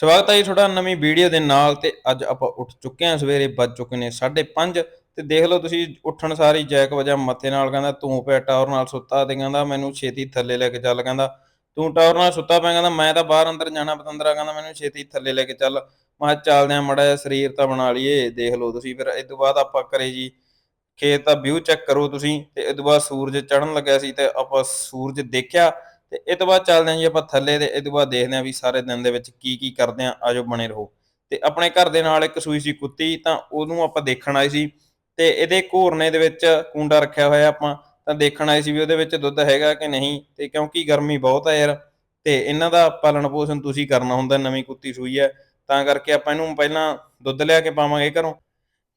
ਸਵਾਗਤ ਹੈ ਜੀ ਤੁਹਾਡਾ ਨਵੀਂ ਵੀਡੀਓ ਦੇ ਨਾਲ ਤੇ ਅੱਜ ਆਪਾਂ ਉੱਠ ਚੁੱਕੇ ਹਾਂ, ਸਵੇਰੇ ਵੱਜ ਚੁੱਕੇ ਨੇ 5:30 ਤੇ ਦੇਖ ਲਓ ਤੁਸੀਂ ਉੱਠਣ ਸਾਰੀ ਜੈਕ ਵਜਾ ਮੱਥੇ ਨਾਲ ਕਹਿੰਦਾ ਤੂੰ ਪਿਆ, ਟਾਵਰ ਨਾਲ ਸੁੱਤਾ ਤੇ ਕਹਿੰਦਾ ਮੈਨੂੰ ਛੇਤੀ ਥੱਲੇ ਲੈ ਕੇ ਚੱਲ ਕਹਿੰਦਾ, ਤੂੰ ਟਾਵਰ ਨਾਲ ਸੁੱਤਾ ਪਿਆ ਕਹਿੰਦਾ, ਮੈਂ ਤਾਂ ਬਾਹਰ ਅੰਦਰ ਜਾਣਾ ਪਤੰਦਰਾ ਕਹਿੰਦਾ, ਮੈਨੂੰ ਛੇਤੀ ਥੱਲੇ ਲੈ ਕੇ ਚੱਲ। ਮੈਂ ਕਿਹਾ ਚੱਲਦੇ ਆ ਮੜਾ ਜਿਹਾ ਸਰੀਰ ਤਾਂ ਬਣਾ ਲਈਏ, ਦੇਖ ਲਓ ਤੁਸੀਂ ਫਿਰ ਇਸ ਤੋਂ ਬਾਅਦ ਆਪਾਂ ਕਰੇ ਜੀ ਖੇਤ ਦਾ ਵਿਊ ਚੈੱਕ ਕਰੋ ਤੁਸੀਂ ਤੇ ਇਸ ਤੋਂ ਬਾਅਦ ਸੂਰਜ ਚੜ੍ਹਨ ਲੱਗਿਆ ਸੀ ਤੇ ਆਪਾਂ ਸੂਰਜ ਦੇਖਿਆ ਤੇ ਇਹ ਤੋਂ ਬਾਅਦ ਚੱਲਦੇ ਹਾਂ ਜੀ ਆਪਾਂ ਥੱਲੇ ਤੇ ਇਹ ਤੋਂ ਬਾਅਦ ਦੇਖਦੇ ਹਾਂ ਵੀ ਸਾਰੇ ਦਿਨ ਦੇ ਵਿੱਚ ਕੀ ਕੀ ਕਰਦੇ ਹਾਂ ਆਜੋ ਬਣੇ ਰਹੋ। ਤੇ ਆਪਣੇ ਘਰ ਦੇ ਨਾਲ ਇੱਕ ਸੂਈ ਸੀ ਕੁੱਤੀ, ਤਾਂ ਉਹਨੂੰ ਆਪਾਂ ਦੇਖਣ ਆਏ ਸੀ ਤੇ ਇਹਦੇ ਘੋਰਨੇ ਦੇ ਵਿੱਚ ਕੁੰਡਾ ਰੱਖਿਆ ਹੋਇਆ ਆਪਾਂ, ਤਾਂ ਦੇਖਣ ਆਏ ਸੀ ਵੀ ਉਹਦੇ ਵਿੱਚ ਦੁੱਧ ਹੈਗਾ ਕਿ ਨਹੀਂ ਤੇ ਕਿਉਂਕਿ ਗਰਮੀ ਬਹੁਤ ਹੈ ਯਾਰ ਤੇ ਇਹਨਾਂ ਦਾ ਪਾਲਣ ਪੋਸ਼ਣ ਤੁਸੀਂ ਕਰਨਾ ਹੁੰਦਾ, ਨਵੀਂ ਕੁੱਤੀ ਸੂਈ ਹੈ, ਤਾਂ ਕਰਕੇ ਆਪਾਂ ਇਹਨੂੰ ਪਹਿਲਾਂ ਦੁੱਧ ਲਿਆ ਕੇ ਪਾਵਾਂਗੇ ਘਰੋਂ।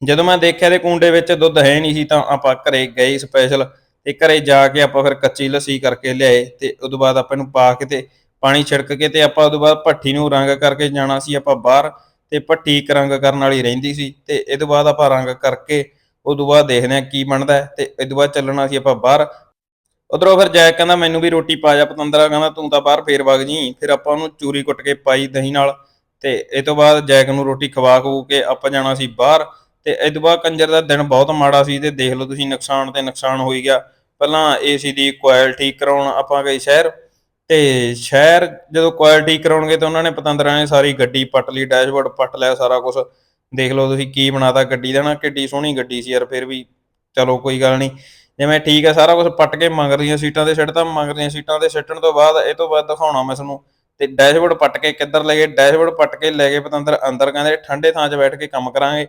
ਜਦੋਂ ਮੈਂ ਦੇਖਿਆ ਤੇ ਕੁੰਡੇ ਵਿੱਚ ਦੁੱਧ ਹੈ ਨਹੀਂ ਸੀ, ਤਾਂ ਆਪਾਂ ਘਰੇ ਗਏ ਸਪੈਸ਼ਲ ਤੇ ਘਰੇ ਜਾ ਕੇ ਆਪਾਂ ਫਿਰ ਕੱਚੀ ਲੱਸੀ ਕਰਕੇ ਲਿਆਏ ਤੇ ਉਦੋਂ ਬਾਅਦ ਆਪਾਂ ਇਹਨੂੰ ਪਾ ਕੇ ਤੇ ਪਾਣੀ ਛਿੜਕ ਕੇ ਤੇ ਆਪਾਂ ਉਦੋਂ ਬਾਅਦ ਭੱਠੀ ਨੂੰ ਰੰਗ ਕਰਕੇ ਜਾਣਾ ਸੀ ਆਪਾਂ ਬਾਹਰ ਤੇ ਭੱਠੀ ਇੱਕ ਰੰਗ ਕਰਨ ਵਾਲੀ ਰਹਿੰਦੀ ਸੀ ਤੇ ਇਹ ਤੋਂ ਬਾਅਦ ਆਪਾਂ ਰੰਗ ਕਰਕੇ ਉਦੋਂ ਬਾਅਦ ਦੇਖਦੇ ਆ ਕੀ ਬਣਦਾ ਤੇ ਇਹ ਤੋਂ ਬਾਅਦ ਚੱਲਣਾ ਸੀ ਆਪਾਂ ਬਾਹਰ। ਉਧਰੋਂ ਫਿਰ ਜੈਕ ਕਹਿੰਦਾ, ਮੈਨੂੰ ਵੀ ਰੋਟੀ ਪਾ ਜਾ ਪਤੰਦਰਾ। ਕਹਿੰਦਾ, ਤੂੰ ਤਾਂ ਬਾਹਰ ਫੇਰ ਵਗ ਜੀ ਫਿਰ ਆਪਾਂ ਉਹਨੂੰ ਚੂਰੀ ਕੁੱਟ ਕੇ ਪਾਈ ਦਹੀਂ ਨਾਲ ਤੇ ਇਹ ਤੋਂ ਬਾਅਦ ਜੈਕ ਨੂੰ ਰੋਟੀ ਖਵਾ ਖੂ ਕੇ ਆਪਾਂ ਜਾਣਾ ਸੀ ਬਾਹਰ। ਤੇ ਇਹ ਤੋਂ ਬਾਅਦ ਕੰਜਰ ਦਾ ਦਿਨ ਬਹੁਤ ਮਾੜਾ ਸੀ ਤੇ ਦੇਖ ਲਓ ਤੁਸੀਂ ਨੁਕਸਾਨ ਤੇ ਨੁਕਸਾਨ ਹੋਈ ਗਿਆ। ਪਹਿਲਾਂ ਏਸੀ ਦੀ ਕੋਇਲ ਠੀਕ ਕਰਾਉਣ ਆਪਾਂ ਗਏ ਸ਼ਹਿਰ ਤੇ ਸ਼ਹਿਰ ਜਦੋਂ ਕੋਇਲ ਠੀਕ ਕਰਾਉਣਗੇ ਤਾਂ ਉਹਨਾਂ ਨੇ ਪਤੰਦਰਾਂ ਨੇ ਸਾਰੀ ਗੱਡੀ ਪੱਟ ਲਈ ਡੈਸ਼ਬੋਰਡ ਪੱਟ ਲਿਆ ਸਾਰਾ ਕੁਝ ਦੇਖ ਲਓ ਤੁਸੀਂ ਕੀ ਬਣਾਤਾ ਗੱਡੀ ਦਾ ਨਾ, ਕਿੱਡੀ ਸੋਹਣੀ ਗੱਡੀ ਸੀ ਯਾਰ, ਫਿਰ ਵੀ ਚਲੋ ਕੋਈ ਗੱਲ ਨਹੀਂ। ਜਿਵੇਂ ਠੀਕ ਹੈ ਸਾਰਾ ਕੁਝ ਪੱਟ ਕੇ ਮੰਗਰੀਆਂ ਸੀਟਾਂ ਤੇ ਸਿੱਟਦਾ ਮੰਗਰੀਆਂ ਸੀਟਾਂ ਤੇ ਸਿੱਟਣ ਤੋਂ ਬਾਅਦ ਇਹ ਤੋਂ ਬਾਅਦ ਦਿਖਾਉਣਾ ਮੈਂ ਤੁਹਾਨੂੰ। ਤੇ ਡੈਸ਼ਬੋਰਡ ਪੱਟ ਕੇ ਕਿੱਧਰ ਲੈ ਗਏ ਡੈਸ਼ਬੋਰਡ ਪੱਟ ਕੇ ਲੈ ਗਏ ਪਤੰਦਰ ਅੰਦਰ, ਕਹਿੰਦੇ ਠੰਡੇ ਥਾਂ 'ਚ ਬੈਠ ਕੇ ਕੰਮ ਕਰਾਂਗੇ।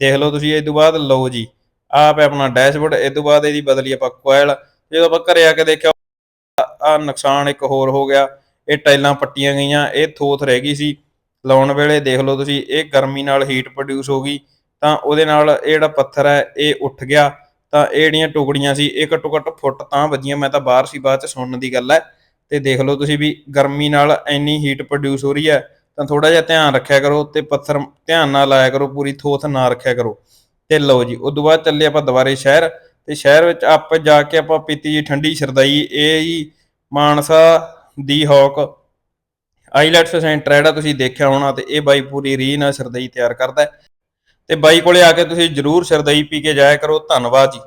ਦੇਖ ਲਓ ਤੁਸੀਂ ਇਹ ਤੋਂ ਬਾਅਦ, ਲਓ ਜੀ। ਆਪ ਹੈ ਆਪਣਾ ਡੈਸ਼ਬੋਰਡ ਇਹ ਤੋਂ ਬਾਅਦ ਇਹਦੀ ਬਦਲੀ ਆਪਾਂ ਕੋਇਲ ਜਦੋਂ ਆਪਾਂ ਘਰੇ ਆ ਕੇ ਦੇਖਿਆ, ਆ ਨੁਕਸਾਨ ਇੱਕ ਹੋਰ ਹੋ ਗਿਆ। ਇਹ ਟਾਈਲਾਂ ਪੱਟੀਆਂ ਗਈਆਂ, ਇਹ ਥੋਥ ਰਹਿ ਗਈ ਸੀ। ਲਾਉਣ ਵੇਲੇ ਦੇਖ ਲਓ ਤੁਸੀਂ, ਇਹ ਗਰਮੀ ਨਾਲ ਹੀਟ ਪ੍ਰੋਡਿਊਸ ਹੋ ਗਈ। ਤਾਂ ਉਹਦੇ ਨਾਲ ਇਹ ਜਿਹੜਾ ਪੱਥਰ ਹੈ, ਇਹ ਉੱਠ ਗਿਆ। ਤਾਂ ਇਹ ਜਿਹੜੀਆਂ ਟੁਕੜੀਆਂ ਸੀ, ਇਹ ਘੱਟੋ ਘੱਟ ਫੁੱਟ ਤਾਂ ਵੱਜੀਆਂ। ਮੈਂ ਤਾਂ ਬਾਹਰ ਸੀ, ਬਾਅਦ ਚ ਸੁਣਨ ਦੀ ਗੱਲ ਹੈ। ਤੇ ਦੇਖ ਲਓ ਤੁਸੀਂ ਵੀ ਗਰਮੀ ਨਾਲ ਇੰਨੀ ਹੀਟ ਪ੍ਰੋਡਿਊਸ ਹੋ ਰਹੀ ਹੈ। ਤਾਂ ਥੋੜਾ ਜਿਹਾ ਧਿਆਨ ਰੱਖਿਆ ਕਰੋ ਤੇ ਪੱਥਰ ਧਿਆਨ ਨਾਲ ਲਾਇਆ ਕਰੋ, ਪੂਰੀ ਥੋਥ ਨਾ ਰੱਖਿਆ ਕਰੋ। ਤੇ ਲਓ ਜੀ ਉਦੋਂ ਬਾਅਦ ਚੱਲੇ ਆਪਾਂ ਦੁਬਾਰੇ ਸ਼ਹਿਰ। ਤੇ ਸ਼ਹਿਰ ਵਿੱਚ ਆਪ ਜਾ ਕੇ ਆਪਾਂ ਪੀਤੀ ਜੀ ਠੰਡੀ ਸਰਦਾਈ, ਇਹ ਜੀ ਮਾਨਸਾ ਦੀ ਹੌਕ। ਆਈਲੈਟਸ ਸੈਂਟਰ ਜਿਹੜਾ ਤੁਸੀਂ ਦੇਖਿਆ ਹੋਣਾ ਤੇ ਇਹ ਬਾਈ ਪੂਰੀ ਰੀ ਨਾਲ ਸਰਦਾਈ ਤਿਆਰ ਕਰਦਾ ਹੈ। ਤੇ ਬਾਈ ਕੋਲੇ ਆ ਕੇ ਤੁਸੀਂ ਜਰੂਰ ਸਰਦਾਈ ਪੀ ਕੇ ਜਾਇਆ ਕਰੋ। ਧੰਨਵਾਦ ਜੀ।